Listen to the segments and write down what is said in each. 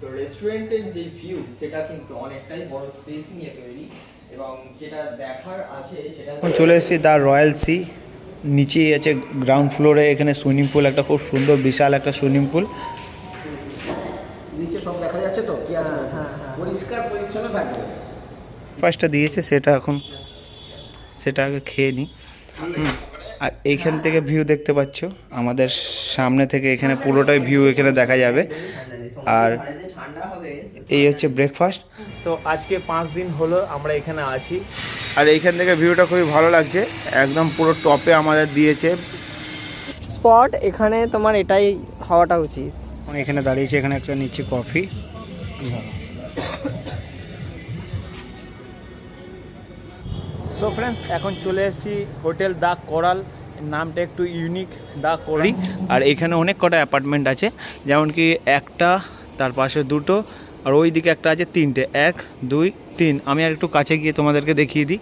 তো রেস্টুরেন্টের যে ভিউ সেটা কিন্তু অনেকটাই বড় স্পেস নিয়ে তৈরি এবং যেটা দেখার আছে সেটা চলে এসেছি দ্য রয়্যাল সি নিচেই আছে গ্রাউন্ড ফ্লোরে এখানে সুইমিং পুল একটা খুব সুন্দর বিশাল একটা সুইমিং পুল নিচে সব দেখা যাচ্ছে তো? কি আছে? পরিষ্কার পরিচ্ছন্ন থাকবে। ফার্স্টটা দিয়েছে সেটা এখন সেটা আগে খেয়ে নিই আর এইখান থেকে ভিউ দেখতে পাচ্ছ আমাদের সামনে থেকে এখানে পুরোটাই ভিউ এখানে দেখা যাবে। আর এই হচ্ছে ব্রেকফাস্ট তো আজকে পাঁচ দিন হলো আমরা এখানে আছি। আর এইখান থেকে ভিউটা খুবই ভালো লাগছে। একদম পুরো টপে আমাদের দিয়েছে। স্পট এখানে তোমার এটাই হওয়াটা উচিত। এখন এখানে দাঁড়িয়েছে এখানে একটা নিচ্ছে কফি সো ফ্রেন্ডস এখন চলে এসেছি হোটেল দ্য কোরাল। নামটা একটু ইউনিক দ্য কোরাল। আর এখানে অনেক কটা অ্যাপার্টমেন্ট আছে। যেমন কি একটা তার পাশে দুটো, আর ওই দিকে একটা আছে তিনটে। এক, দুই, তিন। আমি আর একটু কাছে গিয়ে তোমাদেরকে দেখিয়ে দিই।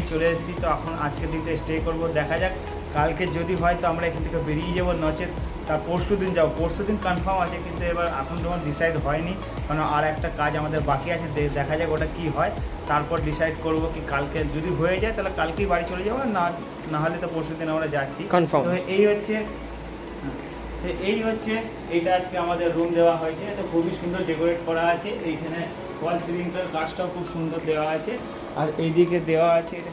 এখানেই চলে এসেছি তো এখন আজকের দিনটা স্টে করব। দেখা যাক কালকে যদি হয় তো আমরা এখান থেকে বেরিয়ে যাব নচেত। তার পরশু দিন যাব। পরশু দিন কনফার্ম আছে কিন্তু এবার এখন যখন ডিসাইড হয়নি কারণ আর একটা কাজ আমাদের বাকি আছে দেখা যাক ওটা কি হয়। তারপর ডিসাইড করব কি কালকে যদি হয়ে যায় তাহলে কালকেই বাড়ি চলে যাব না না হলে তো পরশু দিন আমরা যাচ্ছি। Confirm. তো এই হচ্ছে তো এই হচ্ছে এইটা আজকে আমাদের রুম দেওয়া হয়েছে। তো খুবই সুন্দর ডেকোরেট করা আছে। এইখানে ওয়াল সিলিংটার কাজটাও খুব সুন্দর দেওয়া আছে। আর এইদিকে দেওয়া আছে এটা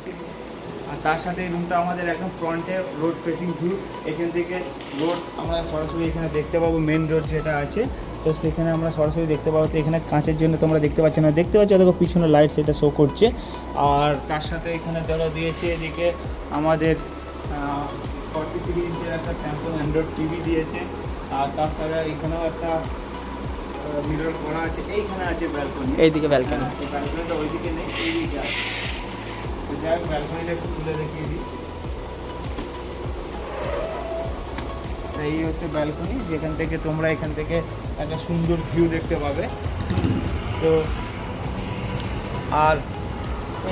আর তার সাথে এই রুমটা আমাদের একদম ফ্রন্টে রোড ফেসিং ভিউ এখান থেকে রোড আমরা সরাসরি এখানে দেখতে পাবো মেন রোড যেটা আছে। তো সেখানে আমরা সরাসরি দেখতে পাবো। তো এখানে কাঁচের জন্য তোমরা দেখতে পাচ্ছ না। দেখতে পাচ্ছ, দেখো পিছনে লাইট সেটা শো করছে। আর তার সাথে এখানে দেওয়া দিয়েছে এদিকে আমাদের ফর্টি থ্রি ইঞ্চের একটা স্যামসাং অ্যান্ড্রয়েড টিভি দিয়েছে। আর তাছাড়া এখানেও একটা মিরর করা আছে এইখানে আছে ব্যালকনি এইদিকে balcony। ব্যালকনিটা ওইদিকে নেই এইদিকে আছে। তো যাই হোক ব্যালকনিটা একটু তুলে দেখিয়ে দিই। এই হচ্ছে ব্যালকনি যেখান থেকে তোমরা এখান থেকে একটা সুন্দর ভিউ দেখতে পাবে। তো আর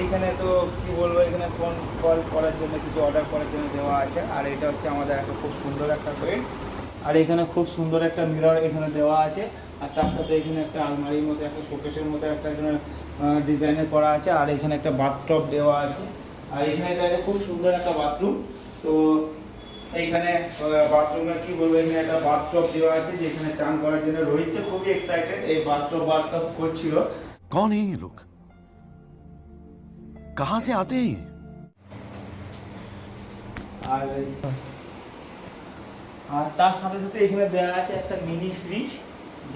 এইখানে তো কি বলব এখানে ফোন কল করার জন্য কিছু অর্ডার করার জন্য দেওয়া আছে। আর এটা হচ্ছে আমাদের একটা খুব সুন্দর একটা বেড আর এখানে খুব সুন্দর একটা মিরর এখানে দেওয়া আছে। আর তার সাথে এখানে একটা আলমারির মতো একটা শোকেসের মতো একটা এখানে ডিজাইনের করা আছে আর এখানে একটা বাথটব দেওয়া আছে আর এখানে দেখো খুব সুন্দর একটা বাথরুম তো এইখানে বাথরুমে কি বলবো এখানে একটা বাথটব দেওয়া আছে যেখানে চান করার জন্য রোহিত তো খুবই এক্সাইটেড এই বাথটব বাথটব করছিল कौन है ये लोग कहां से आते हैं ये? আর আর তার সাথে সাথে এখানে দেওয়া আছে একটা মিনি ফ্রিজ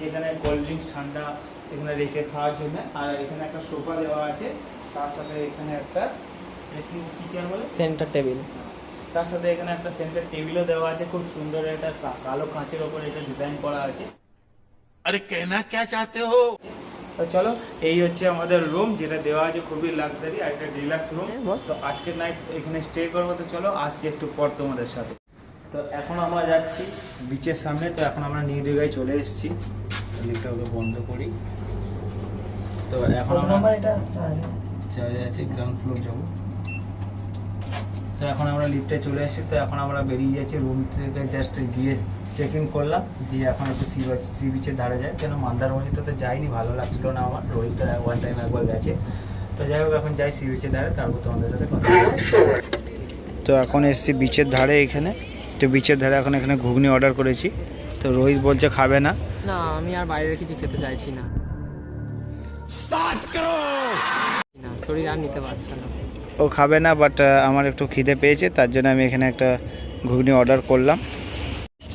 যেখানে কোল্ড ড্রিঙ্কস ঠান্ডা এখানে রেখে খাওয়ার জন্য। আর এখানে একটা সোফা দেওয়া আছে। তার সাথে এখানে একটা কি চেয়ার বলে? সেন্টার টেবিল তার সাথে এখানে একটা সেন্টার টেবিলও দেওয়া আছে। খুব সুন্দর একটা কালো কাঁচের ওপর এটা ডিজাইন করা আছে। আরে কেনা কে চাতে হো? তো চলো এই হচ্ছে আমাদের রুম যেটা দেওয়া আছে খুবই লাক্সারি আর এটা ডিলাক্স রুম তো আজকের নাইট এখানে স্টে করব। তো চলো আসছি একটু পর তোমাদের সাথে। তো এখন আমরা যাচ্ছি বিচের সামনে তো এখন আমরা নিউ দীঘায় চলে এসেছি। লিফটটা ওকে বন্ধ করি। তো এখন আমরা এটা চার্জে আছে গ্রাউন্ড ফ্লোর যাব। তো এখন আমরা লিফটে চলে এসেছি তো এখন আমরা বেরিয়ে যাচ্ছি। রুম থেকে জাস্ট গিয়ে চেক ইন করলাম দিয়ে এখন একটু সি সি বিচের ধারে যাই। কেন মন্দারমণিতে তো যাইনি ভালো লাগছিল না আমার। রোহিত ওয়ান টাইম একবার গেছে। তো যাই হোক এখন যাই সি বিচের ধারে তারপর তোমাদের সাথে কথা তো এখন এসছি বিচের ধারে এখানে। তো বিচের ধারে এখন এখানে ঘুগনি অর্ডার করেছি। তো রোহিত বলছে খাবে না। না আমি আর বাইরের কিছু খেতে চাইছি না। না শরীর আর নিতে পারছে না। ও খাবে না বাট আমার একটু খিদে পেয়েছে তার জন্য আমি এখানে একটা ঘুগনি অর্ডার করলাম।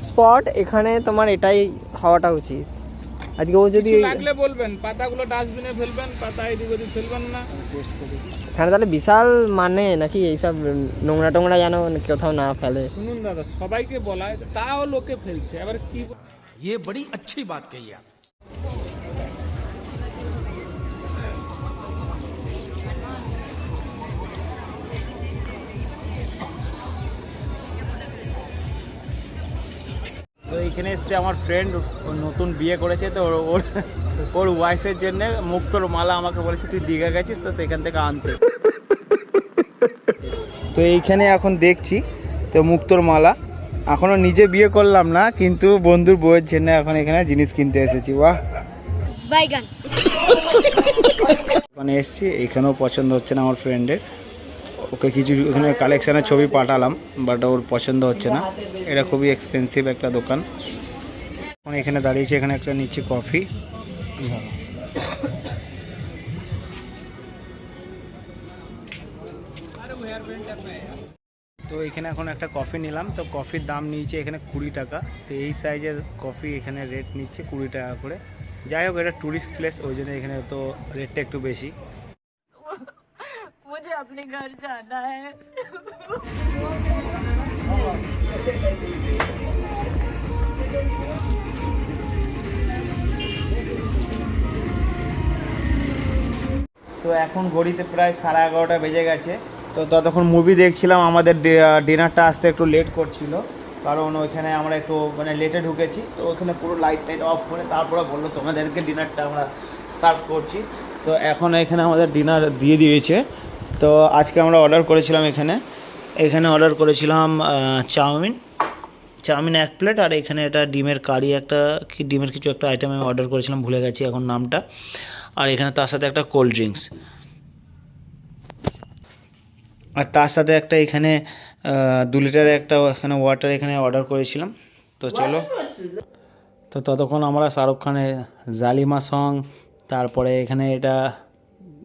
স্পট এখানে তোমার এটাই হওয়াটা উচিত। আজকে ও যদি লাগলে বলবেন পাতাগুলো ডাস্টবিনে ফেলবেন পাতা এদিক ওদিক ফেলবেন না এখানে তাহলে বিশাল মানে নাকি এইসব নোংরা টোংরা যেন কোথাও না ফেলে শুনুন দাদা সবাইকে বলায় তাও লোকে ফেলছে এবার কি ये बड़ी अच्छी बात कही आप এখানে এসছে আমার ফ্রেন্ড নতুন বিয়ে করেছে তো ওর- ওর ওয়াইফের জন্য মুক্তোর মালা আমাকে বলেছে তুই দীঘা গেছিস তো সেখান থেকে আনতে। তো এইখানে এখন দেখছি তো মুক্তোর মালা। এখনও নিজে বিয়ে করলাম না কিন্তু বন্ধুর বউয়ের জন্য এখন এখানে জিনিস কিনতে এসেছি বাহ। বাইগান ওখানে এসেছি এইখানেও পছন্দ হচ্ছে না আমার ফ্রেন্ডের ওকে কিছু এখানে কালেকশানের ছবি পাঠালাম বাট ওর পছন্দ হচ্ছে না। এটা খুবই এক্সপেন্সিভ একটা দোকান। এখন এখানে দাঁড়িয়েছে, এখানে একটা নিচ্ছি কফি তো এখানে এখন একটা কফি নিলাম। তো কফির দাম নিয়েছে এখানে কুড়ি টাকা। তো এই সাইজের কফি এখানে রেট নিচ্ছে কুড়ি টাকা করে। যাই হোক, এটা ট্যুরিস্ট প্লেস ওই জন্য এখানে তো রেটটা একটু বেশি। मुझे अपने घर जाना है তো এখন ঘড়িতে প্রায় সাড়ে এগারোটা বেজে গেছে তো ততক্ষণ মুভি দেখছিলাম আমাদের ডিনারটা আসতে একটু লেট করছিল কারণ ওইখানে আমরা একটু মানে লেটে ঢুকেছি তো ওখানে পুরো লাইট টাইট অফ করে তারপরে বললো তোমাদেরকে ডিনারটা আমরা সার্ভ করছি তো এখন এখানে আমাদের ডিনার দিয়ে দিয়েছে তো আজকে আমরা অর্ডার করেছিলাম এখানে। এখানে অর্ডার করেছিলাম চাউমিন। চাউমিন এক প্লেট আর এখানে এটা ডিমের কারি একটা, কি ডিমের কিছু একটা আইটেম আমি অর্ডার করেছিলাম, ভুলে গেছি এখন নামটা। আর এখানে তার সাথে একটা কোল্ড ড্রিঙ্কস আর তার সাথে একটা এখানে দু লিটারের একটা এখানে ওয়াটার এখানে অর্ডার করেছিলাম। তো চলো। তো ততক্ষণ আমরা শাহরুখ খানের জালিমা সং তারপরে এখানে এটা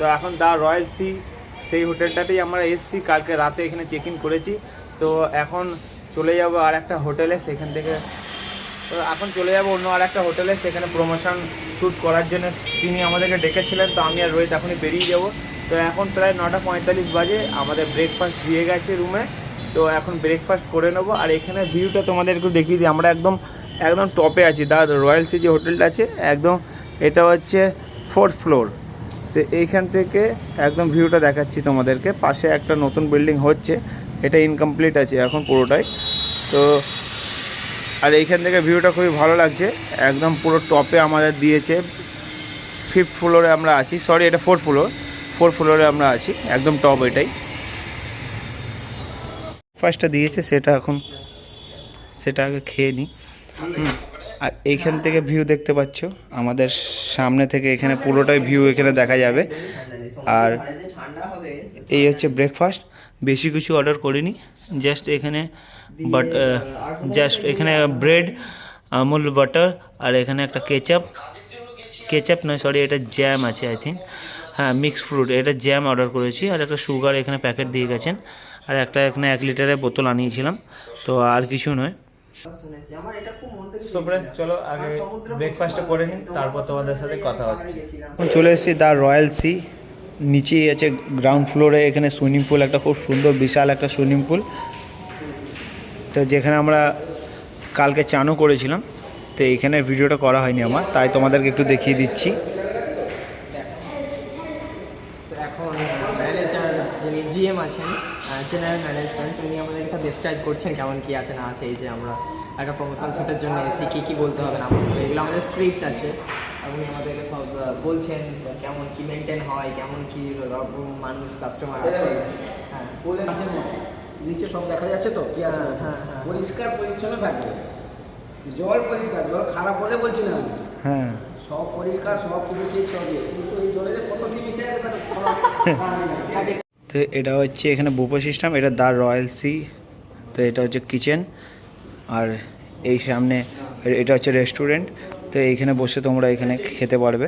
তো এখন দা রয়্যাল সি সেই হোটেলটাতেই আমরা এসেছি, কালকে রাতে এখানে চেক ইন করেছি। তো এখন চলে যাব আর একটা হোটেলে, সেখান থেকে তো এখন চলে যাব অন্য আর একটা হোটেলে, সেখানে প্রমোশন শ্যুট করার জন্য তিনি আমাদেরকে ডেকেছিলেন, তো আমি আর রোহিত এখনই বেরিয়ে যাব। তো এখন প্রায় নটা পঁয়তাল্লিশ বাজে, আমাদের ব্রেকফাস্ট দিয়ে গেছে রুমে তো এখন ব্রেকফাস্ট করে নেব, আর এখানে ভিউটা তোমাদের একটু দেখিয়ে দিই, আমরা একদম একদম টপে আছি। দা রয়্যাল সি যে হোটেলটা আছে, একদম এটা হচ্ছে ফোর্থ ফ্লোর তো এইখান থেকে একদম ভিউটা দেখাচ্ছি তোমাদেরকে। পাশে একটা নতুন বিল্ডিং হচ্ছে, এটা ইনকমপ্লিট আছে এখন পুরোটাই। তো, আর এইখান থেকে ভিউটা খুবই ভালো লাগছে, একদম পুরো টপে আমাদের দিয়েছে। ফিফথ ফ্লোরে আমরা আছি সরি এটা ফোর্থ ফ্লোর ফোর্থ ফ্লোরে আমরা আছি, একদম টপ এটাই। ফার্স্টটা দিয়েছে, সেটা এখন, সেটা আগে খেয়ে নিই আর এইখান থেকে ভিউ দেখতে পাচ্ছ, আমাদের সামনে থেকে এখানে পুরোটাই ভিউ এখানে দেখা যাবে। আর এই হচ্ছে ব্রেকফাস্ট বেশি কিছু অর্ডার করিনি জাস্ট এখানে বাট জাস্ট এখানে ব্রেড আমুল বাটার আর এখানে একটা কেচাপ কেচাপ নয় সরি এটা জ্যাম আছে আই থিঙ্ক হ্যাঁ মিক্স ফ্রুট এটা জ্যাম অর্ডার করেছি, আর একটা সুগার এখানে প্যাকেট দিয়ে গেছেন। আর একটা এখানে এক লিটারের বোতল আনিয়েছিলাম, তো আর কিছু নয়। মন চলো আগে ব্রেকফাস্টটা করে নিন তারপর তোমাদের সাথে কথা হচ্ছে। এখন চলে এসেছি দ্য রয়্যাল সি নিচেই আছে গ্রাউন্ড ফ্লোরে এখানে সুইমিং পুল একটা খুব সুন্দর বিশাল একটা সুইমিং পুল তো যেখানে আমরা কালকে চানও করেছিলাম তো এইখানে ভিডিওটা করা হয়নি আমার তাই তোমাদেরকে একটু দেখিয়ে দিচ্ছি তো এখন ম্যানেজার যিনি জিএম আছেন জেনারেল ম্যানেজমেন্ট উনি আমাদেরকে সব ডিসক্রাইব করছেন কেমন কি আছে না আছে এই যে আমরা একটা প্রমোশন শ্যুটের জন্য এসি কী কী বলতে হবে না বলতে এগুলো আমাদের স্ক্রিপ্ট আছে। উনি আমাদেরকে সব বলছেন কেমন কী মেনটেন হয় কেমন কী রকম মানুষ কাস্টমার আছে। হ্যাঁ। বলে নিচে সব দেখা যাচ্ছে তো? কি আছে? হ্যাঁ, হ্যাঁ, হ্যাঁ। পরিষ্কার পরিচ্ছন্ন থাকবে। জল পরিষ্কার জল খারাপ বলে বলছি না হ্যাঁ। সব পরিষ্কার সব কিছু ঠিক সবই কিন্তু এই জলে যে কত কি মিশে আছে তো এটা হচ্ছে এখানে বুপো সিস্টেম, এটা দ্য রয়্যাল সি, তো এটা হচ্ছে কিচেন। আর এই সামনে, এটা হচ্ছে রেস্টুরেন্ট, তো এইখানে বসে তোমরা এখানে খেতে পারবে।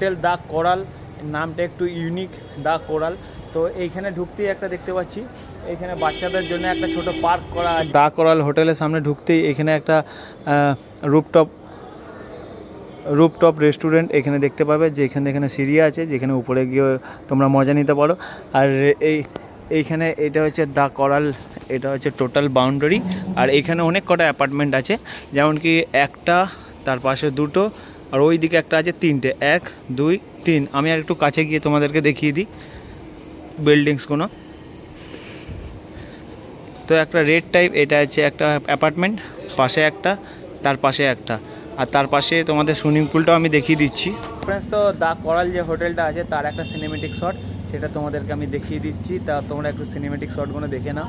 হোটেল দ্য কোরাল, নামটা একটু ইউনিক দ্য কোরাল। তো এইখানে ঢুকতেই একটা দেখতে পাচ্ছি। এখানে বাচ্চাদের জন্য একটা ছোট পার্ক করা আছে। দ্য কোরাল হোটেলের সামনে ঢুকতেই এখানে একটা রুপটপ রুপটপ রেস্টুরেন্ট এখানে দেখতে পাবে যে এখানে এখানে সিঁড়ি আছে, যেখানে উপরে গিয়ে তোমরা মজা নিতে পারো। আর এই, এইখানে এটা হচ্ছে দ্য করাল, এটা হচ্ছে টোটাল বাউন্ডারি। আর এইখানে অনেক কটা অ্যাপার্টমেন্ট আছে যেমন কি একটা, তার পাশে দুটো আর ওই দিকে একটা আছে তিনটে, এক, দুই, তিন। আমি আর একটু কাছে গিয়ে তোমাদেরকে দেখিয়ে দিই বিল্ডিংসগুলো। তো একটা রেড টাইপ এটা হচ্ছে একটা অ্যাপার্টমেন্ট পাশে একটা, তার পাশে একটা। আর তার পাশে তোমাদের সুইমিং পুলটাও আমি দেখিয়ে দিচ্ছি। ফ্রেন্ডস তো দা করাল যে হোটেলটা আছে, তার একটা সিনেমেটিক শট সেটা তোমাদেরকে আমি দেখিয়ে দিচ্ছি। তা তোমরা একটু সিনেমেটিক শটগুলো দেখে নাও।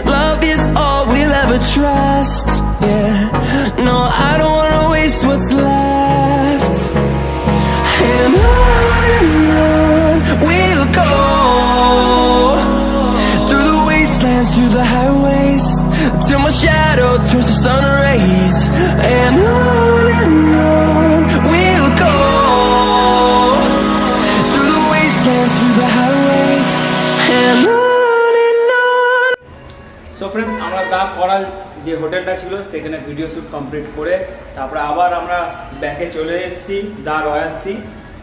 friend আমরা দা করাল যে হোটেলটা ছিল, সেখানে ভিডিও শ্যুট কমপ্লিট করে তারপরে আবার আমরা ব্যাকে চলে এসেছি, দা রয়্যাল সি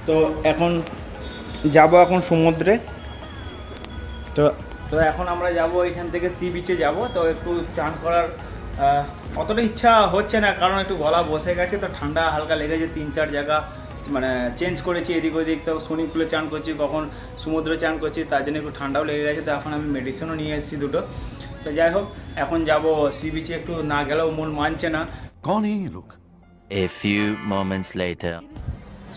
তো এখন যাব এখন সমুদ্রে। তো তো এখন আমরা যাব এখান থেকে সি বিচে যাব। তো একটু চান করার অতটা ইচ্ছা হচ্ছে না, কারণ একটু গলা বসে গেছে, তো ঠান্ডা হালকা লেগেছে তিন চার জায়গা মানে চেঞ্জ করেছি এদিক ওদিক। তো সুইমিং পুলে চান করছি, কখন সমুদ্রে চান করছি, তার জন্য একটু ঠান্ডাও লেগে গেছে। তো এখন আমি মেডিসিনও নিয়ে এসেছি দুটো। তো যাই হোক এখন যাব সি বিচে একটু না গেলেও মন মানছে না। কন লোক? A few moments later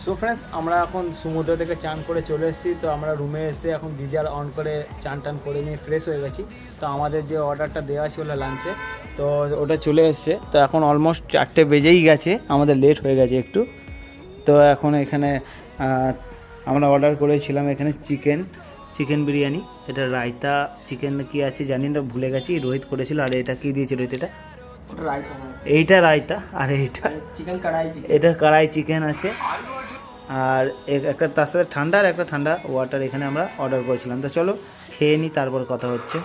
so friends আমরা এখন সমুদ্র থেকে চান করে চলে এসেছি তো আমরা রুমে এসে এখন গিজার অন করে চান টান করে নিয়ে ফ্রেশ হয়ে গেছি। তো আমাদের যে অর্ডারটা দেওয়া ছিল লাঞ্চে তো ওটা চলে এসছে। তো এখন অলমোস্ট চারটে বেজেই গেছে আমাদের লেট হয়ে গেছে একটু। তো এখন এখানে আমরা অর্ডার করেছিলাম এখানে চিকেন চিকেন বিরিয়ানি এটা রায়তা চিকেন কি আছে জানি না ভুলে গেছি রোহিত করেছিল আর এটা কি দিয়েছিল এটা? এইটা রায়তা আর এইটা? চিকেন কড়াই চিকেন এটা কড়াই চিকেন আছে। আর একটা তার সাথে ঠান্ডা আর একটা ঠান্ডা ওয়াটার এখানে আমরা অর্ডার করেছিলাম। তো চলো খেয়ে নিই তারপর কথা হচ্ছে।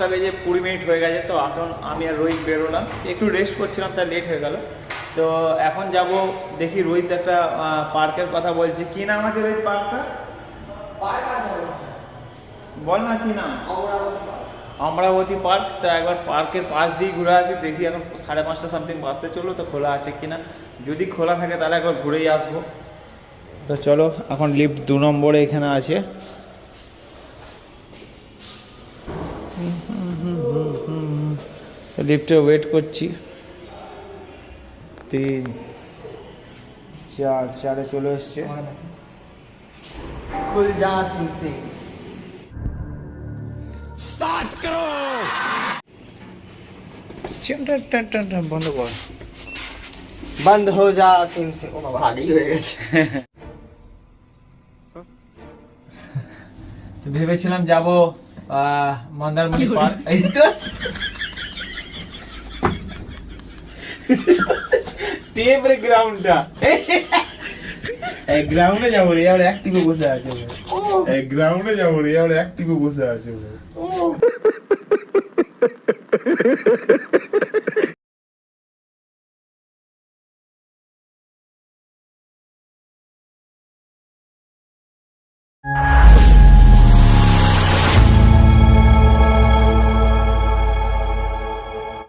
পাঁচটা বেজে কুড়ি মিনিট হয়ে গেছে, তো এখন আমি আর রোহিত বেরোলাম। একটু রেস্ট করছিলাম তাই লেট হয়ে গেল। তো এখন যাব, দেখি রোহিত একটা পার্কের কথা বলছে। কি নাম আছে রোহিত পার্কটা? বল না কি নাম? অমরাবতী পার্ক। তো একবার পার্কের পাশ দিয়ে ঘুরে আসি, দেখি এখন সাড়ে পাঁচটা সামথিং বাজতে চলো তো খোলা আছে কিনা। যদি খোলা থাকে তাহলে একবার ঘুরেই আসব। তো চলো, এখন লিফট দু নম্বরে এখানে আছে। লিফটে ওয়েট করছি। তিন চার চারে চলে এসছে। খুল যা সিং সিং। চিমটা টান টান টান বন্ধ কর। বন্ধ হো যা সিং সিং। ও বাবা আগেই হয়ে গেছে। তো ভেবেছিলাম যাব। মন্দারমণি পার্ক। এই তো। টেপের গ্রাউন্ডটা এই গ্রাউন্ডে যাব রে আর অ্যাক্টিভে বসে আছে এই গ্রাউন্ডে যাব রে আর অ্যাক্টিভে বসে আছে ও।